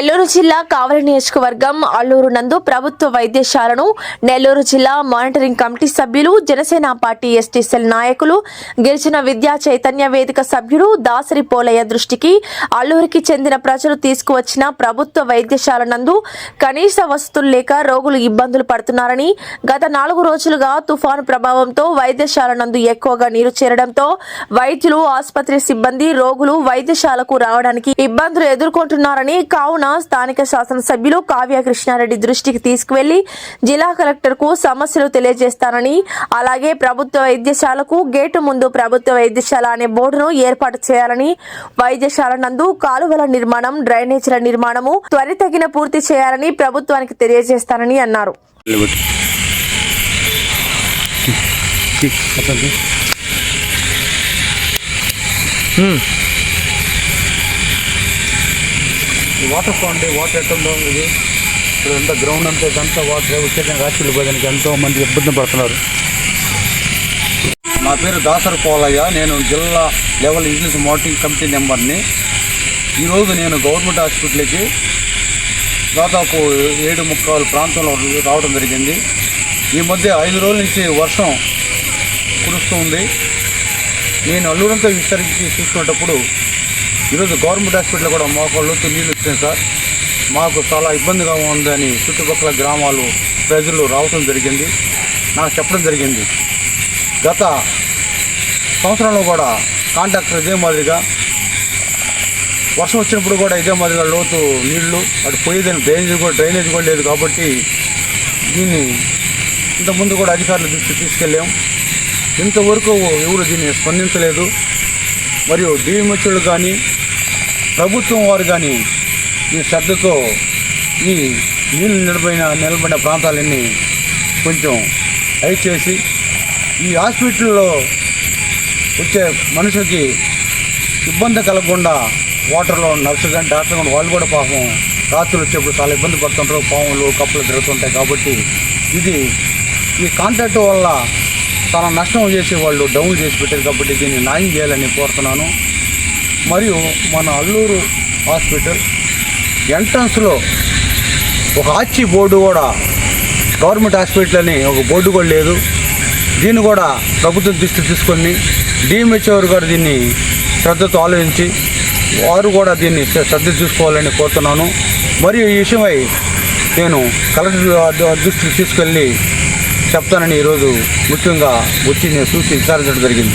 నెల్లూరు జిల్లా కావలి నియోజకవర్గం అల్లూరు నందు ప్రభుత్వ వైద్యశాలను నెల్లూరు జిల్లా మానిటరింగ్ కమిటీ సభ్యులు జనసేన పార్టీ ఎస్టీ సెల్ నాయకులు గిరిజన విద్యా చైతన్య వేదిక సభ్యులు దాసరి పోలయ్య దృష్టికి అల్లూరికి చెందిన ప్రజలు తీసుకువచ్చిన ప్రభుత్వ వైద్యశాల నందు కనీస వసతులు లేక రోగులు ఇబ్బందులు పడుతున్నారని గత నాలుగు రోజులుగా తుఫాను ప్రభావంతో వైద్యశాల నందు ఎక్కువగా నీరు చేరడంతో వైద్యులు ఆసుపత్రి సిబ్బంది రోగులు వైద్యశాలకు రావడానికి ఇబ్బందులు ఎదుర్కొంటున్నారని కావున స్థానిక శాసనసభ్యులు కావ్య కృష్ణారెడ్డి దృష్టికి తీసుకువెళ్ళి జిల్లా కలెక్టర్కు సమస్యలు తెలియజేస్తానని అలాగే ప్రభుత్వ వైద్యశాలకు గేటు ముందు ప్రభుత్వ వైద్యశాల అనే బోర్డును ఏర్పాటు చేయాలని వైద్యశాల నందు కాలువల నిర్మాణం డ్రైనేజీల నిర్మాణము త్వరితగిన పూర్తి చేయాలని ప్రభుత్వానికి తెలియజేస్తానని అన్నారు. Hmm. ఈ వాటర్ ఫౌండ్ వాటర్ ఎట్టుందో ఇది. ఇప్పుడు అంతా గ్రౌండ్ అంతా ఇదంతా వాటర్ వచ్చేసిన రాత్రులు పోయడానికి ఎంతో మంది ఇబ్బంది పడుతున్నారు. నా పేరు దాసర్ పోలయ్య. నేను జిల్లా లెవెల్ ఇంగ్లీష్ మోటింగ్ కమిటీ నెంబర్ని ఈరోజు నేను గవర్నమెంట్ హాస్పిటల్కి దాదాపు ఏడు ముక్కాలు ప్రాంతంలో రావడం జరిగింది. ఈ మధ్య ఐదు రోజుల నుంచి వర్షం కురుస్తూ ఉంది. నేను అల్లూరంతా విస్తరించి చూసుకునేటప్పుడు ఈరోజు గవర్నమెంట్ హాస్పిటల్ కూడా మోకాళ్ళతో నీళ్ళు వచ్చినాయి సార్. మాకు చాలా ఇబ్బందిగా ఉందని చుట్టుపక్కల గ్రామాలు ప్రజలు రావటం జరిగింది. నాకు చెప్పడం జరిగింది. గత సంవత్సరంలో కూడా కాంట్రాక్టర్ ఇదే మాదిరిగా వర్షం వచ్చినప్పుడు కూడా ఇదే మాదిరిగా లోతు నీళ్ళు అటు పోయేదని డ్రైనేజ్ కూడా డ్రైనేజ్ కూడా లేదు కాబట్టి దీన్ని ఇంతకుముందు కూడా అధికారుల దృష్టి తీసుకెళ్ళాం. ఇంతవరకు ఎవరు దీన్ని స్పందించలేదు. మరియు డిఎంహెచ్ఓలు కానీ ప్రభుత్వం వారు కానీ ఈ శ్రద్ధతో ఈ నీళ్ళు నిలబడిన నిలబడిన ప్రాంతాలన్నీ కొంచెం హై చేసి ఈ హాస్పిటల్లో వచ్చే మనుషులకి ఇబ్బంది కలగకుండా వాటర్లో నర్సు కానీ డాక్టర్ కానీ వాళ్ళు కూడా పాపం రాత్రులు వచ్చేప్పుడు చాలా ఇబ్బంది పడుతుంటారు. పాములు కప్పులు తిరుగుతుంటాయి కాబట్టి ఇది ఈ కాంట్రాక్ట్ వల్ల చాలా నష్టం చేసే వాళ్ళు డౌన్ చేసి పెట్టారు కాబట్టి దీన్ని న్యాయం చేయాలని కోరుతున్నాను. మరియు మన అల్లూరు హాస్పిటల్ ఎంట్రన్స్లో ఒక ఆర్చి బోర్డు కూడా గవర్నమెంట్ హాస్పిటల్ అని ఒక బోర్డు కూడా లేదు. దీన్ని కూడా ప్రభుత్వం దృష్టి తీసుకొని డిఎంహెచ్ఓర్ గారు దీన్ని శ్రద్ధతో ఆలోచించి వారు కూడా దీన్ని శ్రద్ధ చూసుకోవాలని కోరుతున్నాను. మరియు ఈ విషయమై నేను కలెక్టర్ దృష్టికి తీసుకెళ్ళి చెప్తానని ఈరోజు ముఖ్యంగా వచ్చి నేను చూసి విచారించడం జరిగింది.